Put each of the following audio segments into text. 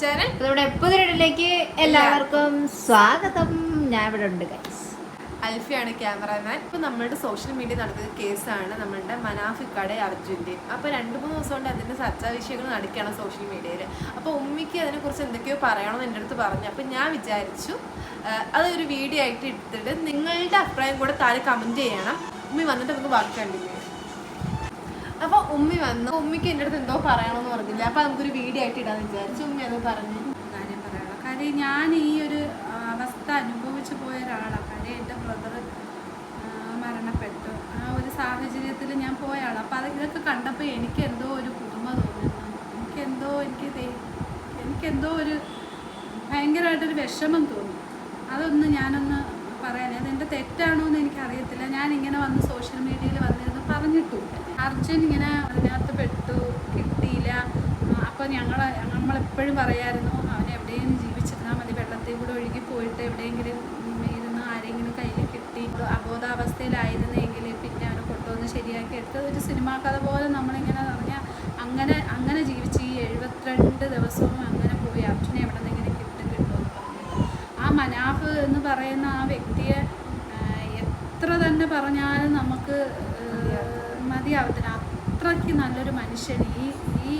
നമ്മുടെ പുതിയൊരിടയിലേക്ക് എല്ലാവർക്കും സ്വാഗതം. ഞാൻ ഇവിടെ ഉണ്ട് ഗൈസ് അൽഫിയാണ് ക്യാമറാമാൻ. ഇപ്പൊ നമ്മളുടെ സോഷ്യൽ മീഡിയ നടക്കുന്ന കേസാണ് നമ്മളുടെ മനാഫിക്കടെ അർജുന്റെ. അപ്പൊ രണ്ട് മൂന്ന് ദിവസം കൊണ്ട് അതിന്റെ ചർച്ചാ വിഷയങ്ങൾ നടക്കുകയാണ് സോഷ്യൽ മീഡിയയിൽ അപ്പൊ ഉമ്മിക്ക് അതിനെക്കുറിച്ച് എന്തൊക്കെയോ പറയണമെന്ന് എന്റെ അടുത്ത് പറഞ്ഞു. അപ്പൊ ഞാൻ വിചാരിച്ചു അത് അതൊരു വീഡിയോ ആയിട്ട് എടുത്തിട്ട് നിങ്ങളുടെ അഭിപ്രായം കൂടെ താഴെ കമന്റ് ചെയ്യണം. ഉമ്മി വന്നിട്ട് നമുക്ക് വർക്ക് കണ്ടിന്യൂ അപ്പൊ ഉമ്മി വന്നു. ഉമ്മിക്ക് എന്റെ അടുത്ത് എന്തോ പറയണമെന്ന് പറഞ്ഞില്ല? അപ്പൊ നമുക്കൊരു വീഡിയോ ആയിട്ട് ഇടാന്ന് വിചാരിച്ചു. ഉമ്മി അത് പറഞ്ഞു. കാര്യം പറയാനുള്ള കാര്യം ഞാൻ ഈ ഒരു അവസ്ഥ അനുഭവിച്ചു പോയ ഒരാളാണ് കാര്യം എന്റെ ബ്രദർ മരണപ്പെട്ടു. ആ ഒരു സാഹചര്യത്തിൽ ഞാൻ പോയ ആളാണ് അപ്പോൾ അത് ഇതൊക്കെ കണ്ടപ്പോൾ എനിക്ക് എന്തോ ഒരു പുതുമ തോന്നുന്നു. എനിക്കെന്തോ എനിക്ക് എനിക്കെന്തോ ഒരു ഭയങ്കരമായിട്ടൊരു വിഷമം തോന്നി. അതൊന്ന് ഞാനൊന്ന് പറയാൻ അതെന്റെ തെറ്റാണോ എന്ന് എനിക്കറിയത്തില്ല. ഞാൻ ഇങ്ങനെ വന്ന് സോഷ്യൽ മീഡിയയിൽ വന്നിരുന്നു പറഞ്ഞിട്ടുമില്ല അർജുൻ ഇങ്ങനെ അതിനകത്ത് പെട്ടു കിട്ടിയില്ല. അപ്പോൾ ഞങ്ങൾ നമ്മളെപ്പോഴും പറയായിരുന്നു അവൻ എവിടെയെങ്കിലും ജീവിച്ചിരുന്നാൽ മതി വെള്ളത്തിൽ കൂടെ ഒഴുകി പോയിട്ട് എവിടെയെങ്കിലും ഇരുന്ന് ആരെങ്കിലും കയ്യിൽ കിട്ടി അബോധാവസ്ഥയിലായിരുന്നെങ്കിൽ പിന്നെ അവനെ കൊണ്ടുവന്ന് ശരിയാക്കി എടുത്ത്. ഒരു സിനിമാ കഥ പോലെ നമ്മളിങ്ങനെ പറഞ്ഞാൽ അങ്ങനെ അങ്ങനെ ജീവിച്ച് ഈ എഴുപത്തിരണ്ട് ദിവസവും അങ്ങനെ പോയി. അർജുനെ എവിടെ നിന്നെങ്കിലും കിട്ടും കിട്ടുമെന്ന് പറഞ്ഞിട്ട്. ആ മനാഫ് എന്ന് പറയുന്ന ആ വ്യക്തിയെ എത്ര തന്നെ പറഞ്ഞാലും നമുക്ക് മതിയാവത്തില്ല. അത്രയ്ക്ക് നല്ലൊരു മനുഷ്യൻ ഈ ഈ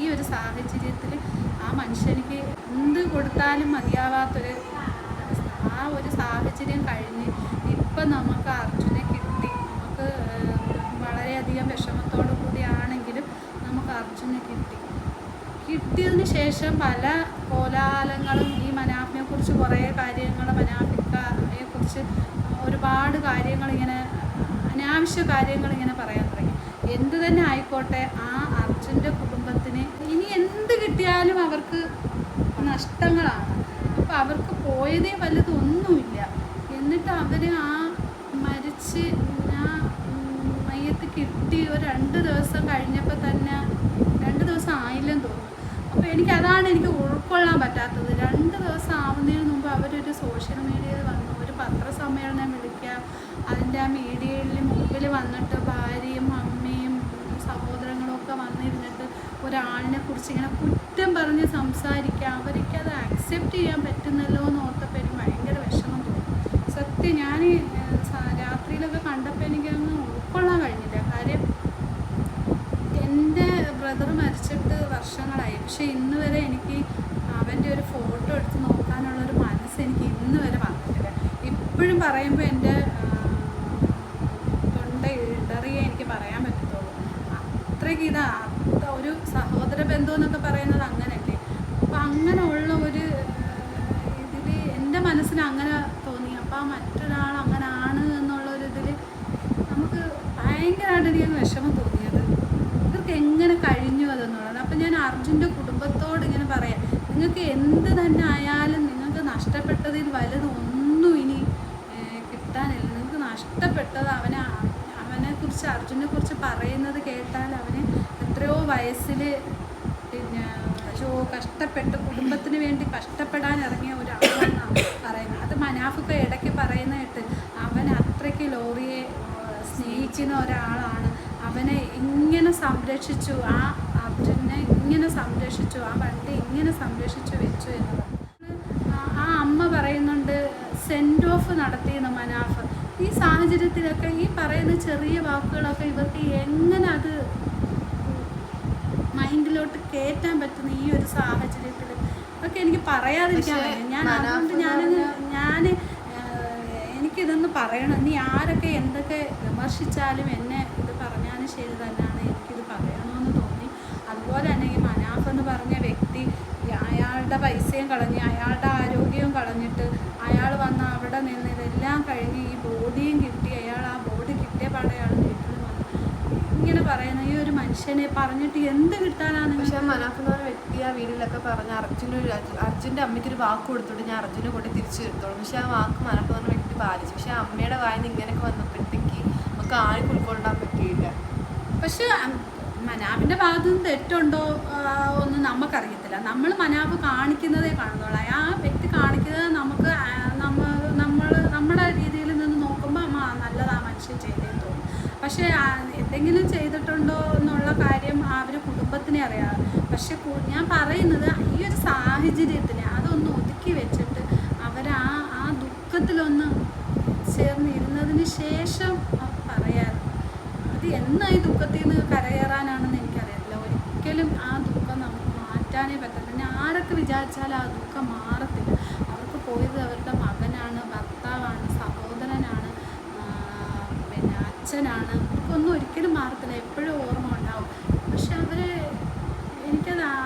ഈ ഒരു സാഹചര്യത്തിൽ ആ മനുഷ്യനിക്ക് എന്ത് കൊടുത്താലും മതിയാവാത്തൊരു ആ ഒരു സാഹചര്യം കഴിഞ്ഞ് ഇപ്പം നമുക്ക് അർജുനെ കിട്ടി. നമുക്ക് വളരെയധികം വിഷമത്തോടു കൂടിയാണെങ്കിലും നമുക്ക് അർജുനെ കിട്ടി. കിട്ടിയതിന് ശേഷം പല കോലാഹലങ്ങളും ഈ മനാഫിനെ കുറിച്ച് കുറേ കാര്യങ്ങൾ മനാഫിക്കയെ കുറിച്ച് ഒരുപാട് കാര്യങ്ങൾ ഇങ്ങനെ അനാവശ്യ കാര്യങ്ങൾ ഇങ്ങനെ പറയാൻ തുടങ്ങി. എന്ത് തന്നെ ആയിക്കോട്ടെ ആ അർജുന്റെ കുടുംബത്തിന് ഇനി എന്ത് കിട്ടിയാലും അവർക്ക് നഷ്ടങ്ങളാണ്. അപ്പോൾ അവർക്ക് പോയതേ വലുതൊന്നുമില്ല. എന്നിട്ട് അവർ ആ മരിച്ച് ആ മയ്യത്ത് കിട്ടി ഒരു രണ്ട് ദിവസം കഴിഞ്ഞപ്പോൾ തന്നെ രണ്ട് ദിവസം ആയില്ലെന്ന് തോന്നുന്നു. അപ്പോൾ എനിക്ക് അതാണ് എനിക്ക് ഉൾക്കൊള്ളാൻ പറ്റാത്തത് രണ്ട് ദിവസം ആവുന്നതിന് മുമ്പ് അവരൊരു സോഷ്യൽ മീഡിയയിൽ വന്നു ഒരു പത്രസമ്മേളനം വിളിക്കുക ആ മീഡിയയിൽ മുമ്പിൽ വന്നിട്ട് ഭാര്യയും അമ്മയും സഹോദരങ്ങളും ഒക്കെ വന്നിരുന്നിട്ട് ഒരാളിനെ കുറിച്ച് ഇങ്ങനെ കുറ്റം പറഞ്ഞ് സംസാരിക്കുക അവർക്ക് അത് അക്സെപ്റ്റ് ചെയ്യാൻ പറ്റുന്നല്ലോ എന്ന് ഓർത്തപ്പോൾ എനിക്ക് ഭയങ്കര വിഷമം തോന്നും. സത്യം ഞാൻ രാത്രിയിലൊക്കെ കണ്ടപ്പോൾ എനിക്കങ്ങ് ഉൾക്കൊള്ളാൻ കഴിഞ്ഞില്ല. കാര്യം എന്റെ ബ്രദർ മരിച്ചിട്ട് വർഷങ്ങളായി. പക്ഷെ ഇന്ന് വരെ എനിക്ക് അവന്റെ ഒരു ഫോട്ടോ എടുത്ത് നോക്കാനുള്ളൊരു മനസ്സ് എനിക്ക് ഇന്ന് വരെ വന്നിട്ടില്ല. ഇപ്പോഴും പറയുമ്പോൾ എന്റെ തൊണ്ട ഇടറിയേ എനിക്ക് പറയാൻ പറ്റത്തുള്ളൂ അത്രയ്ക്ക് ഇത് ഒരു സഹോദര ബന്ധം എന്നൊക്കെ പറയുന്നത് അങ്ങനല്ലേ അപ്പം അങ്ങനെയുള്ള ഒരു ഇതിൽ എന്റെ മനസ്സിന് അങ്ങനെ തോന്നി. അപ്പം മറ്റൊരാൾ അങ്ങനെ ആണ് എന്നുള്ള ഒരു ഇതിൽ നമുക്ക് ഭയങ്കരമായിട്ട് എനിക്ക് വിഷമം തോന്നിയത്. ഇവർക്ക് എങ്ങനെ കഴിഞ്ഞു അതെന്നുള്ളത്. അപ്പം ഞാൻ അർജുന്റെ കുടുംബത്തോട് ഇങ്ങനെ പറയാം. നിങ്ങൾക്ക് എന്ത് തന്നെ ആയാലും നിങ്ങൾക്ക് നഷ്ടപ്പെട്ടതിൽ വലുതൊന്നും ഇനി കിട്ടാനില്ല. നിങ്ങൾക്ക് നഷ്ടപ്പെട്ടത് അവനെ കുറിച്ച് അർജുനെ കുറിച്ച് പറയുന്നത് കേട്ടാൽ അവന് എത്രയോ വയസ്സിൽ പിന്നെ ഓ കഷ്ടപ്പെട്ട് കുടുംബത്തിന് വേണ്ടി കഷ്ടപ്പെടാൻ ഇറങ്ങിയ ഒരാളാണെന്നാണ് പറയുന്നത്. അത് മനാഫൊക്കെ ഇടയ്ക്ക് പറയുന്നതായിട്ട് അവൻ അത്രയ്ക്ക് ലോറിയെ സ്നേഹിക്കുന്ന ഒരാളാണ്. അവനെ ഇങ്ങനെ സംരക്ഷിച്ചു ആ അർജുനെ ഇങ്ങനെ സംരക്ഷിച്ചു ആ വണ്ടി ഇങ്ങനെ സംരക്ഷിച്ചു വെച്ചു എന്നുള്ളത് ആ അമ്മ പറയുന്നുണ്ട് സെൻഡ് ഓഫ് നടത്തിയെന്ന് മനാഫ് ഈ സാഹചര്യത്തിലൊക്കെ ഈ പറയുന്ന ചെറിയ വാക്കുകളൊക്കെ ഇവർക്ക് എങ്ങനെ അത് മൈൻഡിലോട്ട് കയറ്റാൻ പറ്റുന്ന ഈ ഒരു സാഹചര്യത്തിൽ ഒക്കെ എനിക്ക് പറയാതിരിക്കാൻ ഞാൻ അതുകൊണ്ട് ഞാനങ്ങ് ഞാൻ എനിക്കിതൊന്ന് പറയണം. നീ ആരൊക്കെ എന്തൊക്കെ വിമർശിച്ചാലും എന്നെ ഇത് പറഞ്ഞാലും ശരി തന്നെയാണ് എനിക്കിത് പറയണമെന്ന് തോന്നി. അതുപോലെ തന്നെ ഈ മനാഫ് എന്ന് പറഞ്ഞ വ്യക്തി അയാളുടെ പൈസയും കളഞ്ഞ് മനുഷ്യനെ പറഞ്ഞിട്ട് എന്ത് കിട്ടാനാണ് പക്ഷെ മനാഫ് എന്ന് പറഞ്ഞ വ്യക്തി ആ വീട്ടിലൊക്കെ പറഞ്ഞ അർജുന അർജുന്റെ അമ്മയ്ക്ക് ഒരു വാക്ക് കൊടുത്തോട്ട് ഞാൻ അർജുനെ കൊണ്ട് തിരിച്ചു വരുത്തോളും പക്ഷെ ആ വാക്ക് മനാഫ് എന്ന് പറഞ്ഞ വ്യക്തി പാലിച്ചു. പക്ഷെ അമ്മയുടെ വായന ഇങ്ങനെയൊക്കെ വന്നപ്പോഴത്തേക്ക് നമുക്ക് ആർക്കും ഉൾക്കൊള്ളാൻ പറ്റിയില്ല. പക്ഷെ അം- മനാബിന്റെ ഭാഗത്തു നിന്ന് തെറ്റുണ്ടോ ഒന്നും നമുക്കറിയത്തില്ല. നമ്മൾ മനാവ് കാണിക്കുന്നതേ കാണുന്നുള്ളൂ. ആ വ്യക്തി കാണിക്കുന്നത് നമുക്ക് പക്ഷേ എന്തെങ്കിലും ചെയ്തിട്ടുണ്ടോ എന്നുള്ള കാര്യം അവർ കുടുംബത്തിനെ അറിയാം. പക്ഷെ ഞാൻ പറയുന്നത് ഈ ഒരു സാഹചര്യത്തിന് അതൊന്ന് ഒതുക്കി വെച്ചിട്ട് അവർ ആ ദുഃഖത്തിലൊന്ന് ചേർന്നിരുന്നതിന് ശേഷം പറയാറ്. അത് എന്നാ ഈ ദുഃഖത്തിൽ നിന്ന് കരകയറാനാണെന്ന് എനിക്കറിയില്ല ഒരിക്കലും ആ ദുഃഖം നമുക്ക് മാറ്റാനേ പറ്റില്ല പിന്നെ ആരൊക്കെ വിചാരിച്ചാലും ആ ദുഃഖം മാറത്തില്ല. അവർക്ക് പോയത് അവരുടെ മകനാണ് ഭർത്താവാണ് സഹോദരനാണ്. അച്ഛനാണ്. ഒന്നും ഒരിക്കലും മാറത്തില്ല. എപ്പോഴും ഓർമ്മ ഉണ്ടാവും. പക്ഷെ അവർ എനിക്കത് ആ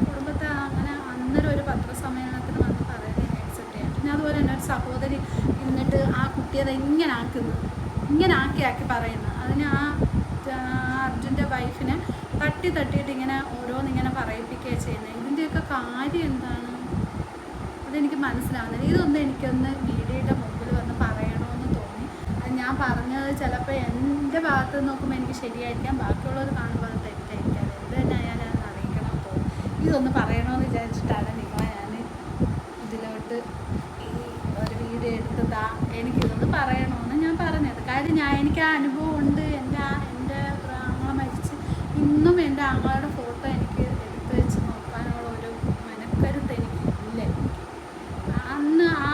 കുടുംബത്തെ അങ്ങനെ അന്നേരം ഒരു പത്രസമ്മേളനത്തിന് വന്ന് പറയുന്നത് ഞാൻ accept ചെയ്യാം. പിന്നെ അതുപോലെ തന്നെ ഒരു സഹോദരി ഇരുന്നിട്ട് ആ കുട്ടിയെ ഇങ്ങനെ ആക്കുന്നു. ഇങ്ങനെ ആക്കി ആക്കി പറയുന്നു. അതിന് ആ ആ, അർജുന്റെ വൈഫിനെ തട്ടി തട്ടിയിട്ട് ഇങ്ങനെ ഓരോന്നിങ്ങനെ പറയിപ്പിക്കുകയാണ് ചെയ്യുന്നത്. ഇതിന്റെയൊക്കെ കാര്യം എന്താണ്? അതെനിക്ക് മനസ്സിലാവുന്നില്ല. ഇതൊന്നും എനിക്കൊന്ന് മീഡിയയുടെ മുമ്പിൽ വന്ന് പറയണമെന്ന് തോന്നി അത് ഞാൻ പറഞ്ഞത് ചിലപ്പോൾ എന്റെ ഭാഗത്ത് നോക്കുമ്പോൾ എനിക്ക് ശരിയായിരിക്കാം ബാക്കിയുള്ളവർ കാണുമ്പോൾ അത് തെറ്റായിരിക്കാം. എന്ത് തന്നെ ആയാലും അത് അറിയിക്കണം തോന്നി ഇതൊന്ന് പറയണമെന്ന് വിചാരിച്ചിട്ടാണ് നിങ്ങളെ ഞാൻ ഇതിലോട്ട് ഈ ഒരു വീഡിയോ എടുത്തതാ. എനിക്കിതൊന്ന് പറയണമെന്ന് ഞാൻ പറഞ്ഞത്. കാര്യം ഞാൻ എനിക്ക് ആ അനുഭവം ഉണ്ട്. എന്റെ ആ എന്റെ ആങ്ങളെ മരിച്ച് ഇന്നും എന്റെ ആങ്ങളുടെ ഫോട്ടോ എനിക്ക് എടുത്ത് വെച്ച് നോക്കാനുള്ള ഒരു മനക്കരുത്ത് എനിക്കില്ല അന്ന് ആ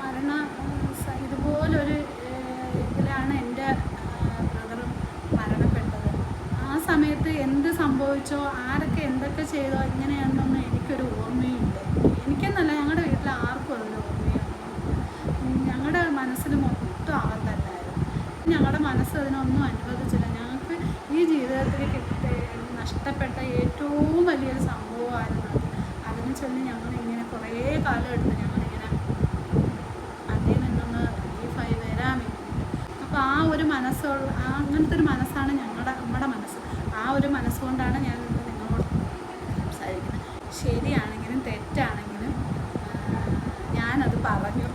മരണ സ- ഇതുപോലൊരു ഏഹ്, ഇതിലാണ് എന്റെ ബ്രദറും മരണപ്പെട്ടത് ആ സമയത്ത് എന്ത് സംഭവിച്ചോ ആരൊക്കെ എന്തൊക്കെ ചെയ്തോ ഇങ്ങനെയാണെന്നൊന്നും എനിക്കൊരു ഓർമ്മയില്ല എനിക്കെന്നല്ല ഞങ്ങളുടെ വീട്ടിൽ ആർക്കും അതൊരു ഓർമ്മയാണ് ഞങ്ങളുടെ മനസ്സിൽ മൊത്തം അവൻ തന്നെയായിരുന്നു ഞങ്ങളുടെ മനസ്സ് അതിനൊന്നും അനുവദിച്ചില്ല. ഞങ്ങൾക്ക് ഈ ജീവിതത്തിൽ നഷ്ടപ്പെട്ട ഏറ്റവും വലിയൊരു സംഭവമായിരുന്നു അത്. അതിനെ ചൊല്ലി ഞങ്ങൾ ഇങ്ങനെ കുറേ കാലം എടുത്ത് ഞങ്ങളിങ്ങനെ അതിൽ നിന്നൊന്ന് റിലീഫായി വരാൻ വേണ്ടിയിട്ട് അപ്പോൾ ആ ഒരു മനസ്സുള്ള അങ്ങനത്തെ ഒരു മനസ്സാണ് ഞങ്ങളുടെ നമ്മുടെ മനസ്സ്. ആ ഒരു മനസ്സുകൊണ്ടാണ് ഞാൻ നിങ്ങളോട് സംസാരിക്കുന്നത്. ശരിയാണെങ്കിലും തെറ്റാണെങ്കിലും ഞാനത് പറഞ്ഞു.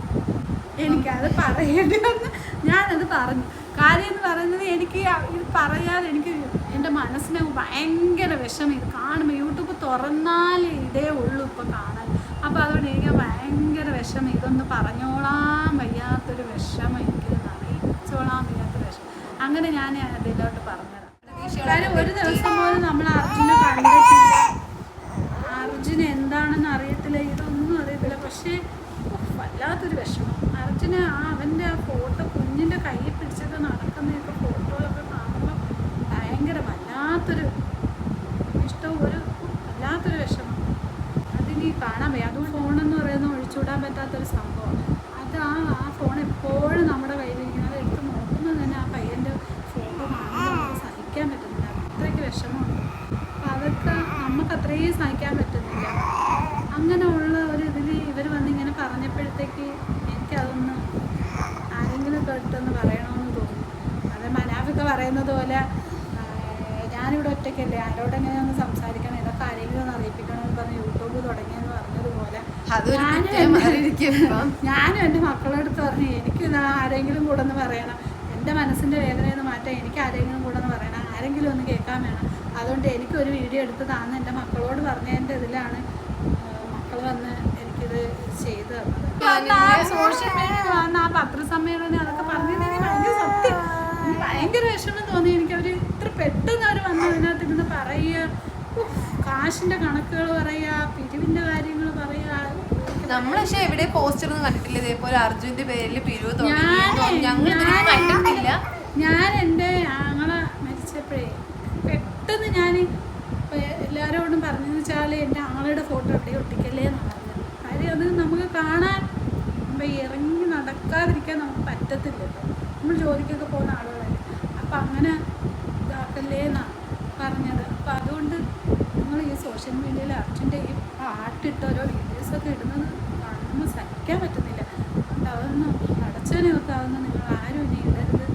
എനിക്കത് പറയേണ്ടി വന്നു. ഞാനത് പറഞ്ഞു. കാര്യം എന്ന് പറയുന്നത് എനിക്ക് ഇത് പറയാതെ എനിക്ക് എന്റെ മനസ്സിന് ഭയങ്കര വിഷമം. ഇത് കാണുമ്പോൾ യൂട്യൂബ് തുറന്നാൽ ഇതേ ഉള്ളൂ ഇപ്പോൾ കാണാൻ. അപ്പോൾ അതുകൊണ്ട് എനിക്ക് ഭയങ്കര വിഷമം. ഇതൊന്ന് പറഞ്ഞോളാൻ വയ്യാത്തൊരു വിഷമം എനിക്ക് അറിയിച്ചോളാൻ വയ്യാത്ത വിഷമം. അങ്ങനെ ഞാൻ അതിലോട്ട് പറഞ്ഞതാണ് ഒരു ദിവസം പോലും നമ്മൾ അർജുനെ കണ്ടിട്ടില്ല. അർജുൻ എന്താണെന്ന് അറിയത്തില്ല. ഇതൊന്നും അറിയത്തില്ല. പക്ഷേ വല്ലാത്തൊരു വിഷമം. അർജുന് ആ അവന്റെ ആ ഫോട്ടോ കുഞ്ഞിന്റെ കയ്യിൽ പിടിച്ചിട്ട് നടക്കുന്നതൊക്കെ ഫോട്ടോയൊക്കെ കാണുമ്പോൾ ഭയങ്കര വല്ലാത്തൊരു ഇഷ്ടവും ഒരു വല്ലാത്തൊരു വിഷമം. അതിനി കാണാൻ വയ്യ. അതും ഫോണെന്ന് പറയുന്നത് ഒഴിച്ചുവിടാൻ പറ്റാത്തൊരു സംഭവം. അത് ആ ആ ഫോൺ എപ്പോഴും നമ്മുടെ കയ്യിലിരിക്കുന്നത് അത് എടുത്ത് നോക്കുന്നത് തന്നെ ആ പയ്യന്റെ ഫോട്ടോ കാണുമ്പോൾ സഹിക്കാൻ പറ്റുന്നില്ല. അത്രയ്ക്ക് വിഷമമുണ്ട്. അപ്പം അതൊക്കെ നമുക്ക് അത്രയും സഹിക്കാൻ പറ്റുന്നില്ല. അങ്ങനെയുള്ള ഒരു ഇതിൽ ഇവർ വന്നിങ്ങനെ പറഞ്ഞപ്പോഴത്തേക്ക് എനിക്കതൊന്ന് ആരെങ്കിലും കേട്ടൊന്ന് പറയണമെന്ന് തോന്നി അത് മനാഫൊക്കെ പറയുന്നത് പോലെ ഞാനിവിടെ ഒറ്റയ്ക്കല്ലേ ആരോട് ഒന്ന് സംസാരിക്കണം ഇതൊക്കെ ആരെങ്കിലും ഒന്ന് അറിയിപ്പിക്കണമെന്ന് പറഞ്ഞ് യൂട്യൂബ് തുടങ്ങിയെന്ന് പറഞ്ഞതുപോലെ അതൊരു ഞാനും എന്റെ- മാറിയിരിക്കും ഞാനും എന്റെ മക്കളുടെ അടുത്ത് പറഞ്ഞു എനിക്ക് ആരെങ്കിലും കൂടെ ഒന്ന് പറയണം. എന്റെ മനസ്സിന്റെ വേദനയെന്ന് മാറ്റാൻ എനിക്ക് ആരെങ്കിലും കൂടെ ഒന്ന് പറയണം. ആരെങ്കിലും ഒന്ന് കേൾക്കാൻ വേണം. അതുകൊണ്ട് എനിക്കൊരു വീഡിയോ എടുത്ത് താന്ന് എന്റെ മക്കളോട് പറഞ്ഞതിന്റെ ഇതിലാണ് മക്കൾ വന്ന് എനിക്കിത് ചെയ്തു തന്നത്. സോഷ്യൽ മീഡിയ വന്ന ആ പത്രസമ്മേളനം അതൊക്കെ പറഞ്ഞത് ഭയങ്കര വിഷമം തോന്നി. എനിക്ക് അവർ ഇത്ര പെട്ടെന്ന് അവർ വന്ന് അതിനകത്ത് ഇരുന്ന് പറയുക. കാശിന്റെ കണക്കുകൾ പറയുക പിരിവിന്റെ കാര്യങ്ങൾ പറയുക. നമ്മൾ പക്ഷെ എവിടെ പോസ്റ്റർ ഒന്നും കണ്ടിട്ടില്ല. ഇതേപോലെ അർജുന്റെ പേരിൽ പിരിവ് ഞങ്ങൾ ഞാൻ കണ്ടിട്ടില്ല. ഞാൻ എന്റെ ആങ്ങളെ മരിച്ചപ്പോഴേ പെട്ടെന്ന് ഞാൻ എല്ലാവരോടും പറഞ്ഞെന്ന് വെച്ചാൽ എന്റെ ആങ്ങളുടെ ഫോട്ടോ എവിടെ ഒട്ടിക്കല്ലേ എന്ന് പറഞ്ഞു കാര്യം അത് നമുക്ക് കാണാൻ ഇറങ്ങി നടക്കാതിരിക്കാൻ നമുക്ക് പറ്റത്തില്ലല്ലോ. നമ്മൾ ജോലിക്കൊക്കെ പോകുന്ന ആളുകളല്ലേ. അപ്പം അങ്ങനെ ഇതാക്കല്ലേ എന്നാണ് പറഞ്ഞത്. അപ്പം അതുകൊണ്ട് നിങ്ങൾ ഈ സോഷ്യൽ മീഡിയയിൽ അർജുന്റെ ഈ പാട്ടിട്ട് ഓരോ വീഡിയോസൊക്കെ ഇടുന്നത് കാണുമ്പോൾ സഹിക്കാൻ പറ്റുന്നില്ല. അതുകൊണ്ട് അതൊന്നും അടച്ചതിനെ ഒക്കാവുന്ന നിങ്ങൾ ആരും ഇനി ഇടരുത്.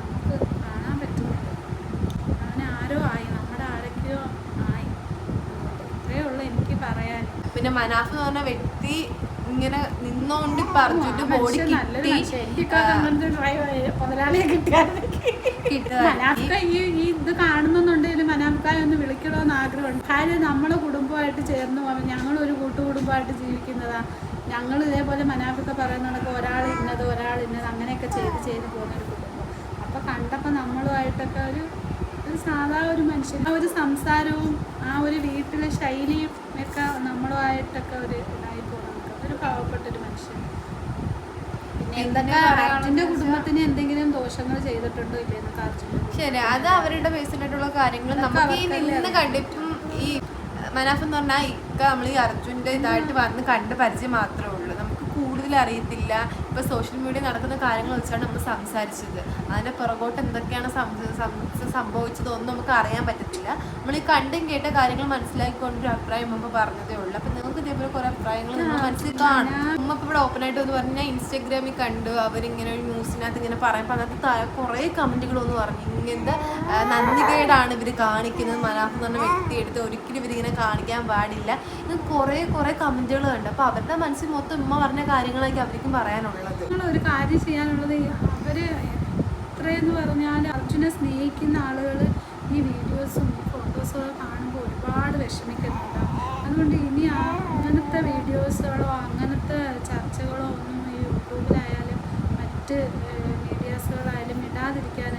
നമുക്ക് കാണാൻ പറ്റുന്നില്ല അങ്ങനെ ആരോ ആയി. നമ്മുടെ ആരൊക്കെയോ ആയി. ഇത്രയേ ഉള്ളൂ എനിക്ക് പറയാൻ പിന്നെ മനാഫ് എന്ന് പറഞ്ഞ വ്യക്തി ഇങ്ങനെ നിന്നോണ്ട് പറഞ്ഞിട്ട് ബോഡി കിട്ടി. മുതലാളിയെ കിട്ടുക മനാഫ്ക ഈ ഈ ഇത് കാണുന്നുണ്ടെങ്കിൽ മനാഫ്കായ ഒന്ന് വിളിക്കണമെന്ന് ആഗ്രഹമുണ്ട്. കാര്യം നമ്മളെ കുടുംബമായിട്ട് ചേർന്ന് പോകാൻ ഒരു കൂട്ടുകുടുംബമായിട്ട് ജീവിക്കുന്നതാ. ഞങ്ങൾ ഇതേപോലെ മനാഫിക്ക പറയുന്നതൊക്കെ ഒരാൾ ഇന്നത് ഒരാൾ ഇന്നത് അങ്ങനെയൊക്കെ ചെയ്ത് ചെയ്ത് പോകുന്ന ഒരു കുടുംബം. അപ്പോൾ കണ്ടപ്പോൾ നമ്മളുമായിട്ടൊക്കെ ഒരു ഒരു സാധാ ഒരു മനുഷ്യൻ. ആ ഒരു സംസാരവും ആ ഒരു വീട്ടിലെ ശൈലിയും ഒക്കെ നമ്മളുമായിട്ടൊക്കെ ഒരു ഇതായി പോകുന്നത് ഒരു പാവപ്പെട്ട ഒരു മനുഷ്യൻ. പിന്നെ എന്തൊക്കെ കുടുംബത്തിന് എന്തെങ്കിലും ദോഷങ്ങൾ ചെയ്തിട്ടുണ്ടോ അർജുന്റെ ശരി അത് അവരുടെ ബേസിലായിട്ടുള്ള കാര്യങ്ങൾ നമുക്ക് ഈ നിന്ന് കണ്ടിപ്പം ഈ മനാഫ് എന്ന് പറഞ്ഞാൽ ഇക്ക നമ്മൾ ഈ അർജുന്റെ ഇതായിട്ട് വന്ന് കണ്ട് പരിചയം മാത്രമേ ഉള്ളൂ. നമുക്ക് കൂടുതൽ അറിയത്തില്ല. ഇപ്പൊ സോഷ്യൽ മീഡിയ നടക്കുന്ന കാര്യങ്ങൾ വെച്ചാണ് നമ്മൾ സംസാരിച്ചത്. അതിന്റെ പുറകോട്ട് എന്തൊക്കെയാണ് സംഭ- സം- സംഭവിച്ചത് ഒന്നും നമുക്ക് അറിയാൻ പറ്റത്തില്ല. നമ്മൾ ഈ കണ്ടും കേട്ട കാര്യങ്ങൾ മനസ്സിലാക്കിക്കൊണ്ടൊരു അഭിപ്രായം മുമ്പ് പറഞ്ഞതേ ഉള്ളൂ. അപ്പൊ നിങ്ങൾക്ക് ഇതേപോലെ കുറെ അഭിപ്രായങ്ങൾ മനസ്സിൽ കാണും. നമ്മൾ ഇവിടെ ഓപ്പൺ ആയിട്ട് എന്ന് പറഞ്ഞാൽ ഇൻസ്റ്റാഗ്രാമിൽ കണ്ടു. അവരിങ്ങനെ ഒരു ന്യൂസിനകത്ത് ഇങ്ങനെ പറയുമ്പോൾ അതിനകത്ത് താഴെ കുറേ കമന്റുകൾ ഒന്ന് പറഞ്ഞു. ഇങ്ങനത്തെ നന്ദികേടാണ് ഇവർ കാണിക്കുന്നത് മനാഫ് എന്ന് പറഞ്ഞ വ്യക്തി എടുത്ത് ഒരിക്കലും ഇവരിങ്ങനെ കാണിക്കാൻ പാടില്ല. ഇത് കുറേ കുറേ കമന്റുകൾ കണ്ടു. അപ്പൊ അവരുടെ മനസ്സിൽ മൊത്തം ഉമ്മ പറഞ്ഞ കാര്യങ്ങളൊക്കെ അവർക്കും പറയാനുള്ളത്. ഒരു കാര്യം ചെയ്യാനുള്ളത് അവർ എത്രയെന്ന് പറഞ്ഞാൽ അർജുനെ സ്നേഹിക്കുന്ന ആളുകൾ ഈ വീഡിയോസും ഈ ഫോട്ടോസും കാണുമ്പോൾ ഒരുപാട് വിഷമിക്കുന്നുണ്ട്. അതുകൊണ്ട് ഇനി അങ്ങനത്തെ വീഡിയോസുകളോ അങ്ങനത്തെ ചർച്ചകളോ ഒന്നും ഈ യൂട്യൂബിലായാലും മറ്റ് മീഡിയാസുകളായാലും ഇടാതിരിക്കാൻ